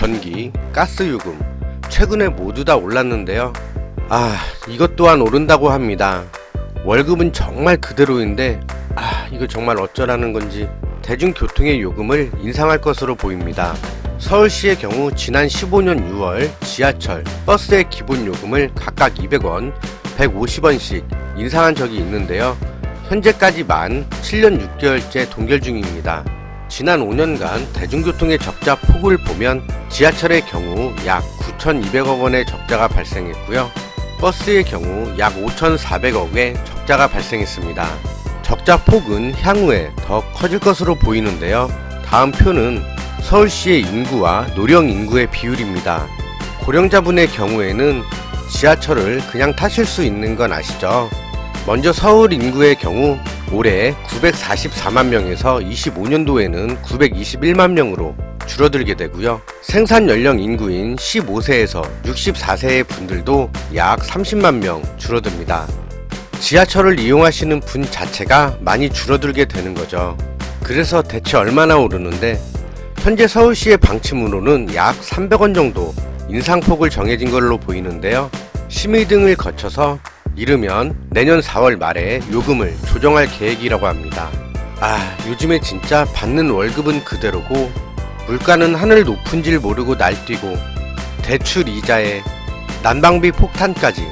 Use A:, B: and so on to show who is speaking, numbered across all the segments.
A: 전기, 가스 요금 최근에 모두 다 올랐는데요. 아, 이것 또한 오른다고 합니다. 월급은 정말 그대로인데 아, 이거 정말 어쩌라는 건지 대중교통의 요금을 인상할 것으로 보입니다. 서울시의 경우 지난 15년 6월 지하철, 버스의 기본 요금을 각각 200원, 150원씩 인상한 적이 있는데요. 현재까지 만 7년 6개월째 동결 중입니다. 지난 5년간 대중교통의 적자 폭을 보면 지하철의 경우 약 9,200억 원의 적자가 발생했고요. 버스의 경우 약 5,400억의 적자가 발생했습니다. 적자 폭은 향후에 더 커질 것으로 보이는데요. 다음 표는 서울시의 인구와 노령 인구의 비율입니다. 고령자분의 경우에는 지하철을 그냥 타실 수 있는 건 아시죠? 먼저 서울 인구의 경우 올해 944만 명에서 25년도에는 921만 명으로 줄어들게 되고요. 생산 연령 인구인 15세에서 64세의 분들도 약 30만 명 줄어듭니다. 지하철을 이용하시는 분 자체가 많이 줄어들게 되는 거죠. 그래서 대체 얼마나 오르는데 현재 서울시의 방침으로는 약 300원 정도 인상폭을 정해진 걸로 보이는데요. 심의 등을 거쳐서 이르면 내년 4월 말에 요금을 조정할 계획이라고 합니다. 아, 요즘에 진짜 받는 월급은 그대로고 물가는 하늘 높은 줄 모르고 날뛰고 대출 이자에 난방비 폭탄까지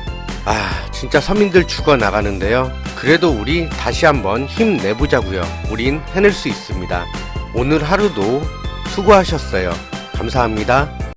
A: 아, 진짜 서민들 죽어 나가는데요. 그래도 우리 다시 한번 힘내보자고요. 우린 해낼 수 있습니다. 오늘 하루도 수고하셨어요. 감사합니다.